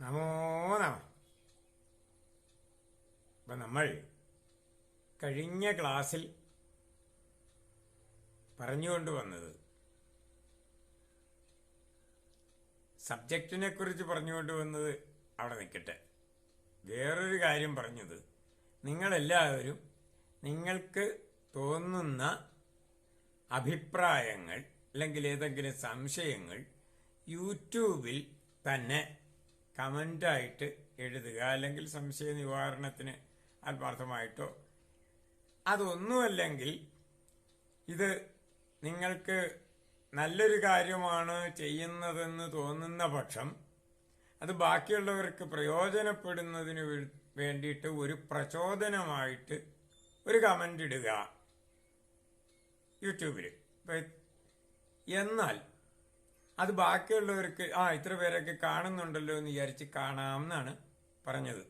നമോ നമ. അപ്പം നമ്മൾ കഴിഞ്ഞ ക്ലാസ്സിൽ പറഞ്ഞുകൊണ്ട് വന്നത് സബ്ജക്റ്റിനെ കുറിച്ച് പറഞ്ഞുകൊണ്ട് വന്നത് അവിടെ നിൽക്കട്ടെ. വേറൊരു കാര്യം പറഞ്ഞത് നിങ്ങളെല്ലാവരും നിങ്ങൾക്ക് തോന്നുന്ന അഭിപ്രായങ്ങൾ അല്ലെങ്കിൽ ഏതെങ്കിലും സംശയങ്ങൾ യൂട്യൂബിൽ തന്നെ കമന്റായിട്ട് എഴുതുക അല്ലെങ്കിൽ സംശയ നിവാരണത്തിന് ആത്മാർത്ഥമായിട്ടോ. അതൊന്നുമല്ലെങ്കിൽ ഇത് നിങ്ങൾക്ക് നല്ലൊരു കാര്യമാണ് ചെയ്യുന്നതെന്ന് തോന്നുന്ന പക്ഷം അത് ബാക്കിയുള്ളവർക്ക് പ്രയോജനപ്പെടുന്നതിന് വേണ്ടിയിട്ട് ഒരു പ്രചോദനമായിട്ട് ഒരു കമന്റ് ഇടുക. യൂട്യൂബിൽ എന്നാൽ അത് ബാക്കിയുള്ളവർക്ക് ആ ഇത്ര പേരൊക്കെ കാണുന്നുണ്ടല്ലോ എന്ന് വിചാരിച്ച് കാണാം എന്നാണ് പറഞ്ഞത്.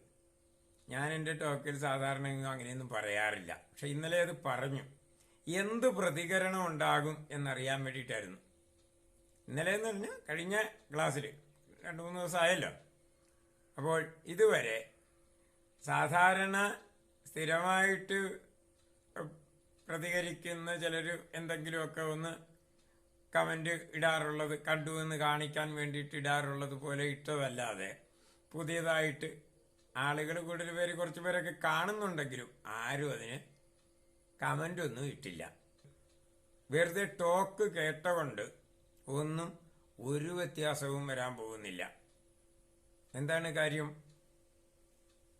ഞാൻ എന്റെ ടോക്കിൽ സാധാരണ അങ്ങനെയൊന്നും പറയാറില്ല. പക്ഷെ ഇന്നലെ അത് പറഞ്ഞു. എന്ത് പ്രതികരണം ഉണ്ടാകും എന്നറിയാൻ വേണ്ടിയിട്ടായിരുന്നു. ഇന്നലെ എന്ന് പറഞ്ഞാൽ കഴിഞ്ഞ ക്ലാസ്സിൽ രണ്ട് മൂന്ന് ദിവസമായല്ലോ. അപ്പോൾ ഇതുവരെ സാധാരണ സ്ഥിരമായിട്ട് പ്രതികരിക്കുന്ന ചിലർ എന്തെങ്കിലുമൊക്കെ ഒന്ന് കമന്റ് ഇടാറുള്ളത് കണ്ടു എന്ന് കാണിക്കാൻ വേണ്ടിയിട്ട് ഇടാറുള്ളത് പോലെ ഇട്ടതല്ലാതെ പുതിയതായിട്ട് ആളുകൾ കൂടുതൽ പേര് കുറച്ച് പേരൊക്കെ കാണുന്നുണ്ടെങ്കിലും ആരും അതിന് കമന്റ് ഒന്നും ഇട്ടില്ല. വെറുതെ ടോക്ക് കേട്ടകൊണ്ട് ഒന്നും ഒരു വ്യത്യാസവും വരാൻ പോകുന്നില്ല. എന്താണ് കാര്യം?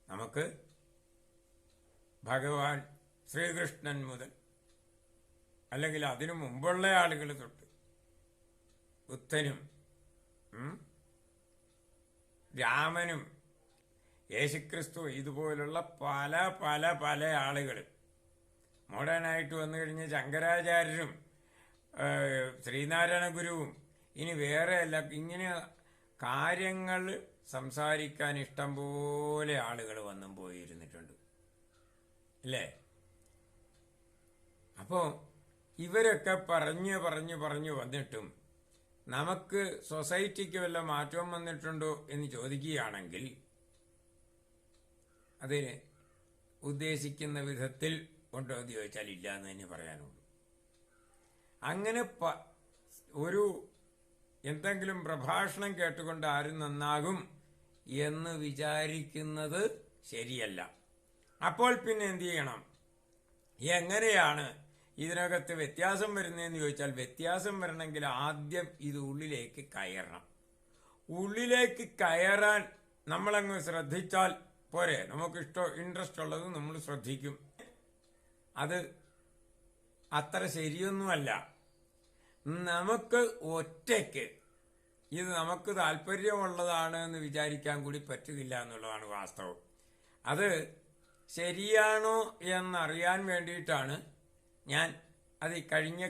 നമുക്ക് ഭഗവാൻ ശ്രീകൃഷ്ണൻ മുതൽ അല്ലെങ്കിൽ അതിനു മുമ്പുള്ള ആളുകൾ തൊട്ട് ബുദ്ധനും രാമനും യേശുക്രിസ്തു ഇതുപോലുള്ള പല പല പല ആളുകൾ മോഡേണായിട്ട് വന്നു കഴിഞ്ഞ ശങ്കരാചാര്യരും ശ്രീനാരായണ ഗുരുവും ഇനി വേറെ അല്ല ഇങ്ങനെ കാര്യങ്ങൾ സംസാരിക്കാൻ ഇഷ്ടം പോലെ ആളുകൾ വന്നും പോയിരുന്നിട്ടുണ്ട്. അല്ലേ അപ്പോൾ ഇവരൊക്കെ പറഞ്ഞ് പറഞ്ഞ് പറഞ്ഞു വന്നിട്ടും നമുക്ക് സൊസൈറ്റിക്ക് വല്ല മാറ്റവും വന്നിട്ടുണ്ടോ എന്ന് ചോദിക്കുകയാണെങ്കിൽ അതിന് ഉദ്ദേശിക്കുന്ന വിധത്തിൽ ഉണ്ടോ എന്ന് ചോദിച്ചാൽ ഇല്ല എന്ന് തന്നെ പറയാനുള്ളൂ. അങ്ങനെ ഒരു എന്തെങ്കിലും പ്രഭാഷണം കേട്ടുകൊണ്ട് ആരും നന്നാകും എന്ന് വിചാരിക്കുന്നത് ശരിയല്ല. അപ്പോൾ പിന്നെ എന്ത് ചെയ്യണം? എങ്ങനെയാണ് ഇതിനകത്ത് വ്യത്യാസം വരുന്നതെന്ന് ചോദിച്ചാൽ വ്യത്യാസം വരണമെങ്കിൽ ആദ്യം ഇത് ഉള്ളിലേക്ക് കയറണം. ഉള്ളിലേക്ക് കയറാൻ നമ്മളങ്ങ് ശ്രദ്ധിച്ചാൽ പോരെ. നമുക്കിഷ്ടോ ഇൻട്രസ്റ്റ് ഉള്ളത് നമ്മൾ ശ്രദ്ധിക്കും. അത് അത്ര ശരിയൊന്നുമല്ല. നമുക്ക് ഒറ്റയ്ക്ക് ഇത് നമുക്ക് താല്പര്യമുള്ളതാണ് എന്ന് വിചാരിക്കാൻ കൂടി പറ്റുന്നില്ല എന്നുള്ളതാണ് വാസ്തവം. അത് ശരിയാണോ എന്നറിയാൻ വേണ്ടിയിട്ടാണ് ഞാൻ അത് കഴിഞ്ഞ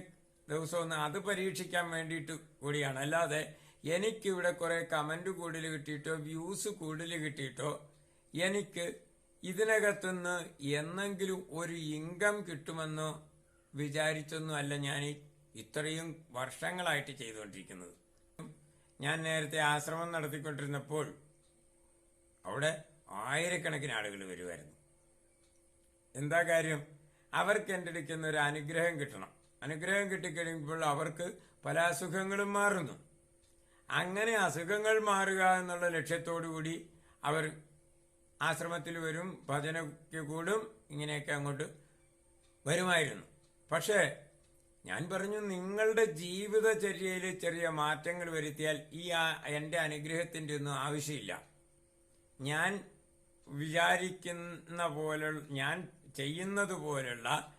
ദിവസം ഒന്ന് അത് പരീക്ഷിക്കാൻ വേണ്ടിയിട്ട് കൂടിയാണ്. അല്ലാതെ എനിക്കിവിടെ കുറെ കമന്റ് കൂടുതൽ കിട്ടിയിട്ടോ വ്യൂസ് കൂടുതൽ കിട്ടിയിട്ടോ എനിക്ക് ഇതിനകത്തുനിന്ന് എന്നെങ്കിലും ഒരു ഇൻകം കിട്ടുമെന്നോ വിചാരിച്ചൊന്നും അല്ല ഞാൻ ഇത്രയും വർഷങ്ങളായിട്ട് ചെയ്തുകൊണ്ടിരിക്കുന്നത്. ഞാൻ നേരത്തെ ആശ്രമം നടത്തിക്കൊണ്ടിരുന്നപ്പോൾ അവിടെ ആയിരക്കണക്കിന് ആളുകൾ വരുമായിരുന്നു എന്താ കാര്യം? അവർക്ക് എന്റെ അടുക്കുന്ന ഒരു അനുഗ്രഹം കിട്ടണം. അനുഗ്രഹം കിട്ടിക്കഴിയുമ്പോൾ അവർക്ക് പല അസുഖങ്ങളും മാറുന്നു. അങ്ങനെ അസുഖങ്ങൾ മാറുക എന്നുള്ള ലക്ഷ്യത്തോടു കൂടി അവർ ആശ്രമത്തിൽ വരും ഭജനയ്ക്ക് കൂടും ഇങ്ങനെയൊക്കെ അങ്ങോട്ട് വരുമായിരുന്നു. പക്ഷേ ഞാൻ പറഞ്ഞു നിങ്ങളുടെ ജീവിതചര്യയിൽ ചെറിയ മാറ്റങ്ങൾ വരുത്തിയാൽ ഈ എന്റെ അനുഗ്രഹത്തിന്റെ ഒന്നും ആവശ്യമില്ല. ഞാൻ വിചാരിക്കുന്ന പോലെ ഞാൻ ചെയ്യുന്നത് പോലുള്ള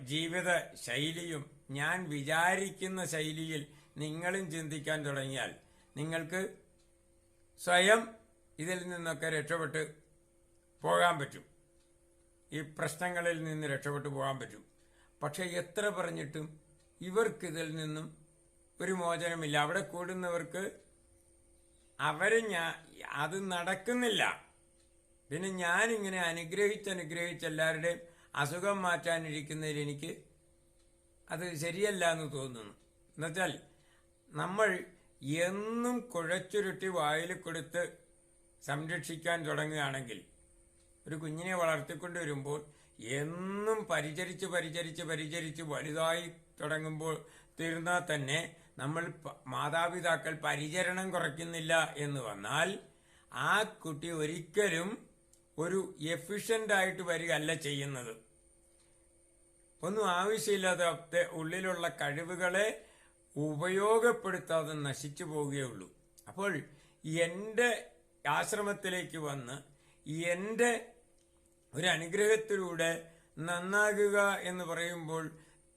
ജീവിത ശൈലിയും ഞാൻ വിചാരിക്കുന്ന ശൈലിയിൽ നിങ്ങളും ചിന്തിക്കാൻ തുടങ്ങിയാൽ നിങ്ങൾക്ക് സ്വയം ഇതിൽ നിന്നൊക്കെ രക്ഷപ്പെട്ട് പോകാൻ പറ്റും. ഈ പ്രശ്നങ്ങളിൽ നിന്ന് രക്ഷപ്പെട്ടു പോകാൻ പറ്റും. പക്ഷേ എത്ര പറഞ്ഞിട്ടും ഇവർക്കിതിൽ നിന്നും ഒരു മോചനമില്ല. അവിടെ കൂടുന്നവർക്ക് അവരെ ഞാൻ അത് നടക്കുന്നില്ല. പിന്നെ ഞാനിങ്ങനെ അനുഗ്രഹിച്ച് അനുഗ്രഹിച്ച് എല്ലാവരുടെയും അസുഖം മാറ്റാനിരിക്കുന്നതിൽ എനിക്ക് അത് ശരിയല്ല എന്ന് തോന്നുന്നു. എന്നുവെച്ചാൽ നമ്മൾ എന്നും കുഴച്ചുരുട്ടി വായിൽ കൊടുത്ത് സംരക്ഷിക്കാൻ തുടങ്ങുകയാണെങ്കിൽ ഒരു കുഞ്ഞിനെ വളർത്തിക്കൊണ്ട് വരുമ്പോൾ എന്നും പരിചരിച്ച് പരിചരിച്ച് പരിചരിച്ച് വലുതായി തുടങ്ങുമ്പോൾ തീർന്നാൽ തന്നെ നമ്മൾ മാതാപിതാക്കൾ പരിചരണം കുറയ്ക്കുന്നില്ല എന്ന് വന്നാൽ ആ കുട്ടി ഒരിക്കലും ഒരു എഫിഷ്യന്റ് ആയിട്ട് വരികയല്ല ചെയ്യുന്നത്. ഒന്നും ആവശ്യമില്ലാത്ത ഉള്ളിലുള്ള കഴിവുകളെ ഉപയോഗപ്പെടുത്താതെ നശിച്ചു പോവുകയുള്ളൂ അപ്പോൾ എന്റെ ആശ്രമത്തിലേക്ക് വന്ന് എന്റെ ഒരു അനുഗ്രഹത്തിലൂടെ നന്നാകുക എന്ന് പറയുമ്പോൾ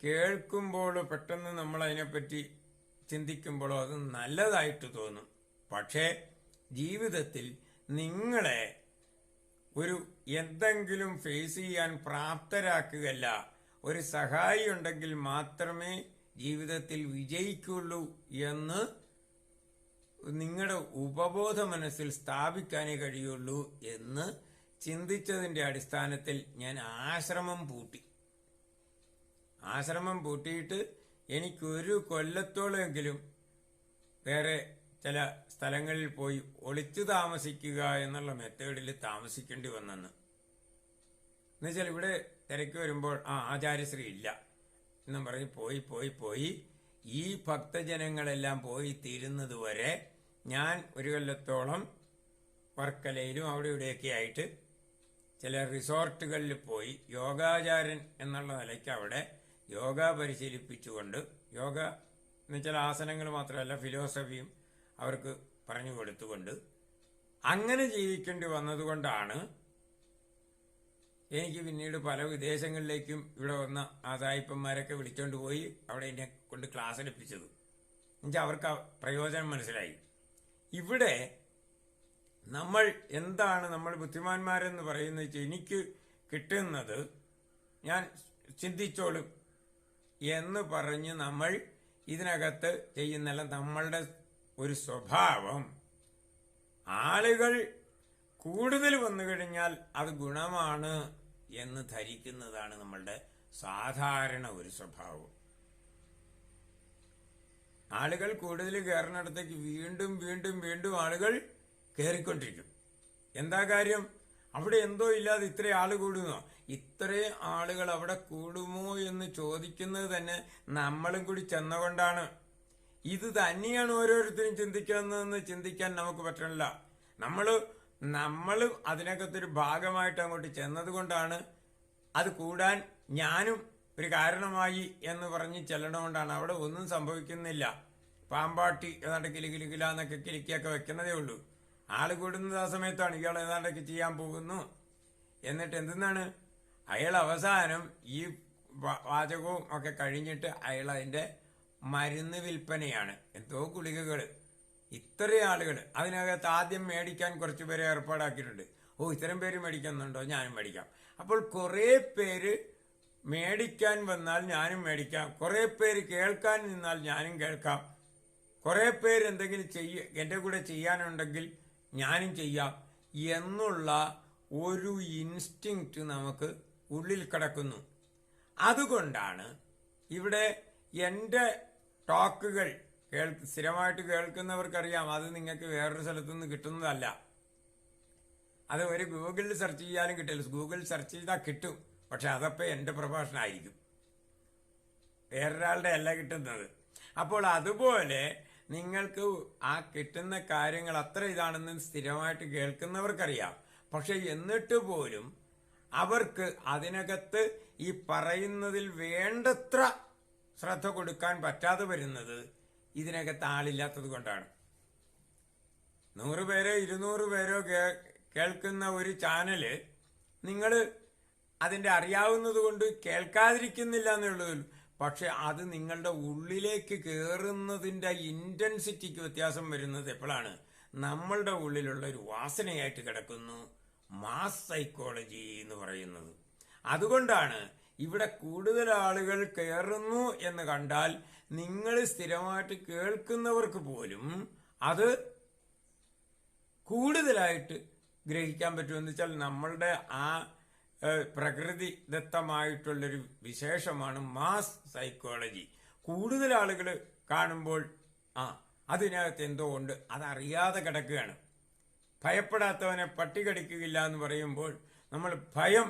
കേൾക്കുമ്പോൾ പെട്ടെന്ന് നമ്മൾ അതിനെപ്പറ്റി ചിന്തിക്കുമ്പോഴോ അത് നല്ലതായിട്ട് തോന്നും. പക്ഷേ ജീവിതത്തിൽ നിങ്ങളെ ഒരു എന്തെങ്കിലും ഫേസ് ചെയ്യാൻ പ്രാപ്തരാക്കുകയല്ല. ഒരു സഹായി ഉണ്ടെങ്കിൽ മാത്രമേ ജീവിതത്തിൽ വിജയിക്കുള്ളൂ എന്ന് നിങ്ങളുടെ ഉപബോധ മനസ്സിൽ സ്ഥാപിക്കാനേ കഴിയുള്ളൂ എന്ന് ചിന്തിച്ചതിന്റെ അടിസ്ഥാനത്തിൽ ഞാൻ ആശ്രമം പൂട്ടി. ആശ്രമം പൂട്ടിയിട്ട് എനിക്കൊരു കൊല്ലത്തോളമെങ്കിലും വേറെ ചില സ്ഥലങ്ങളിൽ പോയി ഒളിച്ചു താമസിക്കുക എന്നുള്ള മെത്തേഡിൽ താമസിക്കേണ്ടി വന്നെന്ന്. എന്നുവെച്ചാൽ ഇവിടെ തിരക്ക് വരുമ്പോൾ ആ ആചാര്യശ്രീ ഇല്ല. എന്നും പറഞ്ഞ് പോയി പോയി പോയി. ഈ ഭക്തജനങ്ങളെല്ലാം പോയി തീരുന്നത് വരെ ഞാൻ ഒരു കൊല്ലത്തോളം വർക്കലയിലും അവിടെ ഇവിടെയൊക്കെ ആയിട്ട് ചില റിസോർട്ടുകളിൽ പോയി യോഗാചാരൻ എന്നുള്ള നിലയ്ക്ക് അവിടെ യോഗ പരിശീലിപ്പിച്ചുകൊണ്ട് യോഗ എന്നുവെച്ചാൽ ആസനങ്ങൾ മാത്രമല്ല ഫിലോസഫിയും അവർക്ക് പറഞ്ഞു കൊടുത്തുകൊണ്ട് അങ്ങനെ ജീവിക്കേണ്ടി വന്നതുകൊണ്ടാണ് എനിക്ക് പിന്നീട് പല വിദേശങ്ങളിലേക്കും ഇവിടെ വന്ന ആദായിപ്പന്മാരൊക്കെ വിളിച്ചുകൊണ്ട് പോയി അവിടെ എന്നെ കൊണ്ട് ക്ലാസ് എടുപ്പിച്ചത്. എന്നുവെച്ചാൽ അവർക്ക് പ്രയോജനം മനസ്സിലായി. ഇവിടെ നമ്മൾ എന്താണ് നമ്മൾ ബുദ്ധിമാന്മാരെന്ന് പറയുന്നത് വെച്ചാൽ എനിക്ക് കിട്ടുന്നത് ഞാൻ ചിന്തിച്ചോളും എന്ന് പറഞ്ഞ് നമ്മൾ ഇതിനകത്ത് ചെയ്യുന്നല്ല നമ്മളുടെ ഒരു സ്വഭാവം. ആളുകൾ കൂടുതൽ വന്നു കഴിഞ്ഞാൽ അത് ഗുണമാണ് എന്ന് ധരിക്കുന്നതാണ് നമ്മളുടെ സാധാരണ ഒരു സ്വഭാവം. ആളുകൾ കൂടുതൽ കയറുന്നിടത്തേക്ക് വീണ്ടും വീണ്ടും വീണ്ടും ആളുകൾ കയറിക്കൊണ്ടിരിക്കും എന്താ കാര്യം? അവിടെ എന്തോ ഇല്ലാതെ ഇത്ര ആൾ കൂടുന്നോ? ഇത്രയും ആളുകൾ അവിടെ കൂടുമോ എന്ന് ചോദിക്കുന്നത് തന്നെ നമ്മളും കൂടി ചെന്നുകൊണ്ടാണ്. ഇത് തന്നെയാണ് ഓരോരുത്തരും ചിന്തിക്കുന്നതെന്ന് ചിന്തിക്കാൻ നമുക്ക് പറ്റണില്ല. നമ്മൾ നമ്മൾ അതിനകത്തൊരു ഭാഗമായിട്ട് അങ്ങോട്ട് ചെന്നതുകൊണ്ടാണ് അത് കൂടാൻ ഞാനും ഒരു കാരണമായി എന്ന് പറഞ്ഞ് ചെല്ലണമുണ്ടാണ് അവിടെ ഒന്നും സംഭവിക്കുന്നില്ല. പാമ്പാട്ടി ഏതാണ്ട് കിലി കിലി കില എന്നൊക്കെ കിലിക്കൊക്കെ വെക്കുന്നതേ ഉള്ളൂ. ആൾ കൂടുന്നത് ആ സമയത്താണ് ഇയാൾ ഏതാണ്ടൊക്കെ ചെയ്യാൻ പോകുന്നു. എന്നിട്ട് എന്തെന്നാണ്? അയാൾ അവസാനം ഈ വാചകവും ഒക്കെ കഴിഞ്ഞിട്ട് അയാൾ അതിന്റെ മരുന്ന് വിൽപ്പനയാണ്. എന്തോ ഗുളികകൾ ഇത്രയും ആളുകൾ അതിനകത്ത് ആദ്യം മേടിക്കാൻ കുറച്ച് പേരെ ഏർപ്പാടാക്കിയിട്ടുണ്ട്. ഓ ഇത്തരം പേര് മേടിക്കുന്നുണ്ടോ? ഞാനും മേടിക്കാം. അപ്പോൾ കുറേ പേര് മേടിക്കാൻ വന്നാൽ ഞാനും മേടിക്കാം. കുറേ പേര് കേൾക്കാൻ നിന്നാൽ ഞാനും കേൾക്കാം. കുറേ പേര് എന്തെങ്കിലും ചെയ്യ എന്റെ കൂടെ ചെയ്യാനുണ്ടെങ്കിൽ ഞാനും ചെയ്യാം എന്നുള്ള ഒരു ഇൻസ്റ്റിങ്ക്റ്റ് നമുക്ക് ഉള്ളിൽ കിടക്കുന്നു. അതുകൊണ്ടാണ് ഇവിടെ എന്റെ ടോക്കുകൾ കേൾ സ്ഥിരമായിട്ട് കേൾക്കുന്നവർക്കറിയാം. അത് നിങ്ങൾക്ക് വേറൊരു സ്ഥലത്തു നിന്ന് കിട്ടുന്നതല്ല. അത് ഒരു ഗൂഗിളിൽ സെർച്ച് ചെയ്യാനും കിട്ടില്ല. ഗൂഗിളിൽ സെർച്ച് ചെയ്താൽ കിട്ടും. പക്ഷെ അതപ്പോൾ എന്റെ പ്രഭാഷണമായിരിക്കും. വേറൊരാളുടെ അല്ല കിട്ടുന്നത്. അപ്പോൾ അതുപോലെ നിങ്ങൾക്ക് ആ കിട്ടുന്ന കാര്യങ്ങൾ അത്ര ഇതാണെന്ന് സ്ഥിരമായിട്ട് കേൾക്കുന്നവർക്കറിയാം. പക്ഷെ എന്നിട്ട് പോലും അവർക്ക് അതിനകത്ത് ഈ പറയുന്നതിൽ വേണ്ടത്ര ശ്രദ്ധ കൊടുക്കാൻ പറ്റാതെ വരുന്നത് ഇതിനകത്ത് ആളില്ലാത്തത് കൊണ്ടാണ്. നൂറ് പേരോ ഇരുന്നൂറ് പേരോ കേൾക്കുന്ന ഒരു ചാനൽ നിങ്ങൾ അതിന്റെ അറിയാവുന്നത് കൊണ്ട് കേൾക്കാതിരിക്കുന്നില്ല എന്നുള്ളതിൽ പക്ഷെ അത് നിങ്ങളുടെ ഉള്ളിലേക്ക് കയറുന്നതിന്റെ ഇന്റൻസിറ്റിക്ക് വ്യത്യാസം വരുന്നത് എപ്പോഴാണ്? നമ്മളുടെ ഉള്ളിലുള്ള ഒരു വാസനയായിട്ട് കിടക്കുന്നു. മാസ് സൈക്കോളജി എന്ന് പറയുന്നത്. അതുകൊണ്ടാണ് ഇവിടെ കൂടുതൽ ആളുകൾ കയറുന്നു എന്ന് കണ്ടാൽ നിങ്ങൾ സ്ഥിരമായിട്ട് കേൾക്കുന്നവർക്ക് പോലും അത് കൂടുതലായിട്ട് ഗ്രഹിക്കാൻ പറ്റുമെന്ന് വെച്ചാൽ നമ്മളുടെ ആ പ്രകൃതി ദത്തമായിട്ടുള്ളൊരു വിശേഷമാണ് മാസ് സൈക്കോളജി. കൂടുതൽ ആളുകൾ കാണുമ്പോൾ ആ അതിനകത്ത് എന്തോ ഉണ്ട് അതറിയാതെ കിടക്കുകയാണ്. ഭയപ്പെടാത്തവനെ പട്ടി കടിക്കുകയില്ല എന്ന് പറയുമ്പോൾ നമ്മൾ ഭയം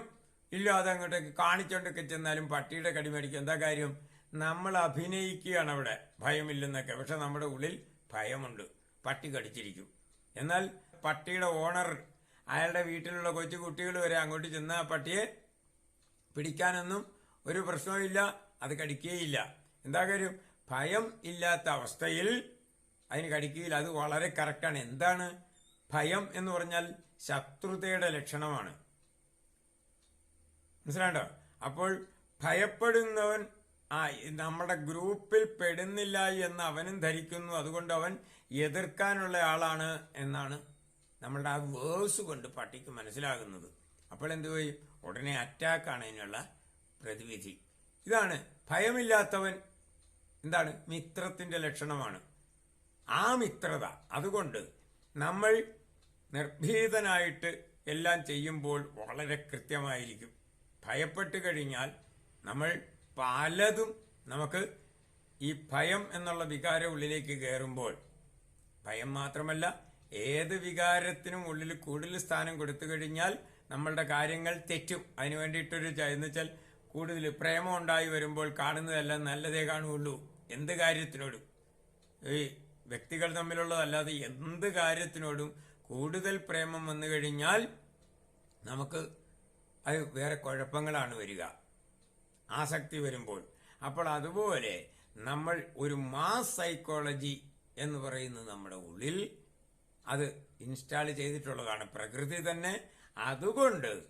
ഇല്ലാതെ അങ്ങോട്ടേക്ക് കാണിച്ചോണ്ടൊക്കെ ചെന്നാലും പട്ടിയുടെ കടി മേടിക്കും. എന്താ കാര്യം? നമ്മൾ അഭിനയിക്കുകയാണ് അവിടെ. ഭയമില്ലെന്നൊക്കെ. പക്ഷെ നമ്മുടെ ഉള്ളിൽ ഭയമുണ്ട്. പട്ടി കടിച്ചിരിക്കും. എന്നാൽ പട്ടിയുടെ ഓണർ അയാളുടെ വീട്ടിലുള്ള കൊച്ചു കുട്ടികൾ വരെ അങ്ങോട്ട് ചെന്ന പട്ടിയെ പിടിക്കാനൊന്നും ഒരു പ്രശ്നവുമില്ല അത് കടിക്കുകയില്ല എന്താ കാര്യം? ഭയം ഇല്ലാത്ത അവസ്ഥയിൽ അതിന് കടിക്കുകയില്ല അത് വളരെ കറക്റ്റാണ് എന്താണ്? ഭയം എന്ന് പറഞ്ഞാൽ ശത്രുതയുടെ ലക്ഷണമാണ്. മനസ്സിലാണ്ടോ അപ്പോൾ ഭയപ്പെടുന്നവൻ ആ നമ്മുടെ ഗ്രൂപ്പിൽ പെടുന്നില്ല എന്ന് അവനും ധരിക്കുന്നു. അതുകൊണ്ട് അവൻ എതിർക്കാനുള്ള ആളാണ് എന്നാണ് നമ്മളുടെ ആ വേഴ്സ് കൊണ്ട് പട്ടിക്ക് മനസ്സിലാകുന്നത്. അപ്പോൾ എന്ത് ചെയ്യും ഉടനെ അറ്റാക്കാണ് അതിനുള്ള പ്രതിവിധി. ഇതാണ് ഭയമില്ലാത്തവൻ. എന്താണ്? മിത്രത്തിന്റെ ലക്ഷണമാണ്. ആ മിത്രത. അതുകൊണ്ട് നമ്മൾ നിർഭീതനായിട്ട് എല്ലാം ചെയ്യുമ്പോൾ വളരെ കൃത്യമായിരിക്കും. ഭയപ്പെട്ട് കഴിഞ്ഞാൽ നമ്മൾ പലതും നമുക്ക് ഈ ഭയം എന്നുള്ള വികാരം ഉള്ളിലേക്ക് കയറുമ്പോൾ ഭയം മാത്രമല്ല ഏത് വികാരത്തിനും ഉള്ളിൽ കൂടുതൽ സ്ഥാനം കൊടുത്തു കഴിഞ്ഞാൽ നമ്മളുടെ കാര്യങ്ങൾ തെറ്റും. അതിനു വേണ്ടിയിട്ടൊരു എന്ന് വെച്ചാൽ കൂടുതൽ പ്രേമം ഉണ്ടായി വരുമ്പോൾ കാണുന്നതെല്ലാം നല്ലതേ കാണുകയുള്ളൂ. എന്ത് കാര്യത്തിനോടും? ഈ വ്യക്തികൾ തമ്മിലുള്ളതല്ലാതെ എന്ത് കാര്യത്തിനോടും കൂടുതൽ പ്രേമം വന്നു കഴിഞ്ഞാൽ നമുക്ക് അത് വേറെ കുഴപ്പങ്ങളാണ് വരിക. ആസക്തി വരുമ്പോൾ. അപ്പോൾ അതുപോലെ നമ്മൾ ഒരു മാസ് സൈക്കോളജി എന്ന് പറയുന്നത് നമ്മുടെ ഉള്ളിൽ അത് ഇൻസ്റ്റാൾ ചെയ്തിട്ടുള്ളതാണ്. പ്രകൃതി തന്നെ. അതുകൊണ്ട്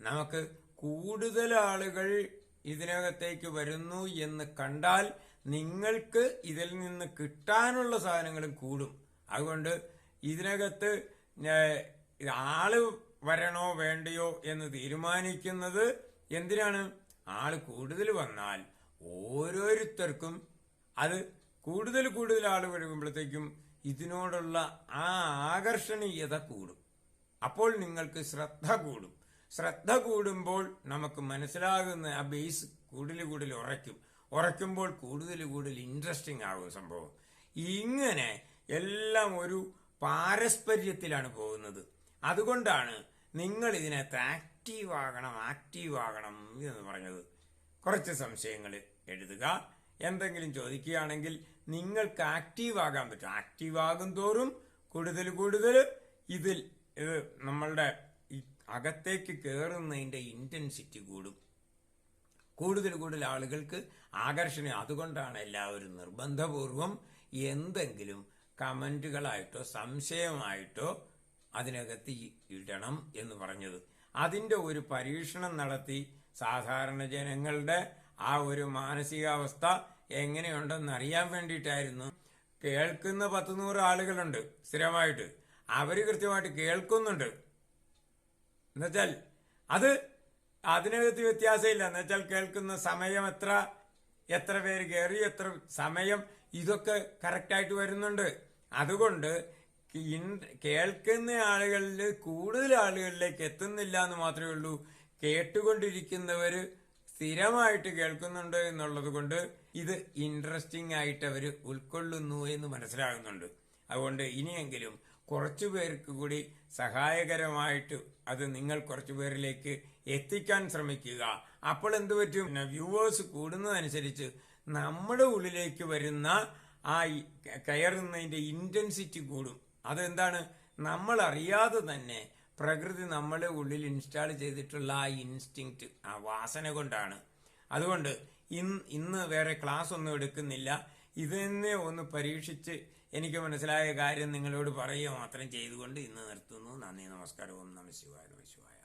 നമുക്ക് കൂടുതൽ ആളുകൾ ഇതിനകത്തേക്ക് വരുന്നു എന്ന് കണ്ടാൽ നിങ്ങൾക്ക് ഇതിൽ നിന്ന് കിട്ടാനുള്ള സാധനങ്ങളും കൂടും. അതുകൊണ്ട് ഇതിനകത്ത് ആൾ വരണോ വേണ്ടയോ എന്ന് തീരുമാനിക്കുന്നത് എന്തിനാണ്? ആൾ കൂടുതൽ വന്നാൽ ഓരോരുത്തർക്കും അത് കൂടുതൽ കൂടുതൽ ആൾ വരുമ്പോഴത്തേക്കും ഇതിനോടുള്ള ആ ആകർഷണീയത കൂടും. അപ്പോൾ നിങ്ങൾക്ക് ശ്രദ്ധ കൂടും. ശ്രദ്ധ കൂടുമ്പോൾ നമുക്ക് മനസ്സിലാകുന്ന ആ ബേസ് കൂടുതൽ കൂടുതൽ ഉറയ്ക്കും. ഉറയ്ക്കുമ്പോൾ കൂടുതൽ കൂടുതൽ ഇൻട്രസ്റ്റിംഗ് ആകും സംഭവം. ഇങ്ങനെ എല്ലാം ഒരു പാരസ്പര്യത്തിലാണ് പോകുന്നത്. അതുകൊണ്ടാണ് നിങ്ങൾ ഇതിനകത്ത് ആക്റ്റീവ് ആകണം ആക്റ്റീവ് ആകണം എന്ന് പറഞ്ഞത്. കുറച്ച് സംശയങ്ങൾ എഴുതുക. എന്തെങ്കിലും ചോദിക്കുകയാണെങ്കിൽ നിങ്ങൾക്ക് ആക്റ്റീവ് ആകാൻ പറ്റും. ആക്റ്റീവ് ആകും തോറും കൂടുതൽ കൂടുതൽ ഇതിൽ ഇത് നമ്മളുടെ അകത്തേക്ക് കയറുന്നതിന്റെ ഇന്റൻസിറ്റി കൂടും. കൂടുതൽ കൂടുതൽ ആളുകൾക്ക് ആകർഷണം അതുകൊണ്ടാണ് എല്ലാവരും നിർബന്ധപൂർവം എന്തെങ്കിലും കമന്റുകളായിട്ടോ സംശയമായിട്ടോ അതിനകത്ത് ഇടണം എന്ന് പറഞ്ഞത്. അതിന്റെ ഒരു പരീക്ഷണം നടത്തി സാധാരണ ജനങ്ങളുടെ ആ ഒരു മാനസികാവസ്ഥ എങ്ങനെയുണ്ടെന്ന് അറിയാൻ വേണ്ടിയിട്ടായിരുന്നു. കേൾക്കുന്ന പത്ത് നൂറ് ആളുകളുണ്ട് സ്ഥിരമായിട്ട്. അവർ കൃത്യമായിട്ട് കേൾക്കുന്നുണ്ട്. എന്നുവെച്ചാൽ അത് അതിനകത്ത് വ്യത്യാസമില്ല. എന്നുവെച്ചാൽ കേൾക്കുന്ന സമയം എത്ര എത്ര പേര് കയറി എത്ര സമയം ഇതൊക്കെ കറക്റ്റായിട്ട് വരുന്നുണ്ട്. അതുകൊണ്ട് കേൾക്കുന്ന ആളുകളിൽ കൂടുതൽ ആളുകളിലേക്ക് എത്തുന്നില്ല എന്ന് മാത്രമേ ഉള്ളൂ. കേട്ടുകൊണ്ടിരിക്കുന്നവർ സ്ഥിരമായിട്ട് കേൾക്കുന്നുണ്ട് എന്നുള്ളത് കൊണ്ട് ഇത് ഇൻട്രസ്റ്റിംഗ് ആയിട്ട് അവർ ഉൾക്കൊള്ളുന്നു എന്ന് മനസ്സിലാകുന്നുണ്ട്. അതുകൊണ്ട് ഇനിയെങ്കിലും കുറച്ചു പേർക്ക് കൂടി സഹായകരമായിട്ട് അത് നിങ്ങൾ കുറച്ചു പേരിലേക്ക് എത്തിക്കാൻ ശ്രമിക്കുക. അപ്പോൾ എന്ത് പറ്റും? വ്യൂവേഴ്സ് കൂടുന്നതനുസരിച്ച് നമ്മുടെ ഉള്ളിലേക്ക് വരുന്ന ആ കയറുന്നതിന്റെ ഇന്റൻസിറ്റി കൂടും. അതെന്താണ്? നമ്മൾ അറിയാതെ തന്നെ പ്രകൃതി നമ്മുടെ ഉള്ളിൽ ഇൻസ്റ്റാൾ ചെയ്തിട്ടുള്ള ആ ഇൻസ്റ്റിങ്ക്റ്റ് ആ വാസന കൊണ്ടാണ്. അതുകൊണ്ട് ഇന്ന് ഇന്ന് വേറെ ക്ലാസ് ഒന്നും എടുക്കുന്നില്ല. ഇതെന്നെ ഒന്ന് പരീക്ഷിച്ച് എനിക്ക് മനസ്സിലായ കാര്യം നിങ്ങളോട് പറയുക മാത്രം ചെയ്തുകൊണ്ട് ഇന്ന് നിർത്തുന്നു. നന്ദി നമസ്കാരം. ഓം നമ ശിവായ നമ ശിവായ.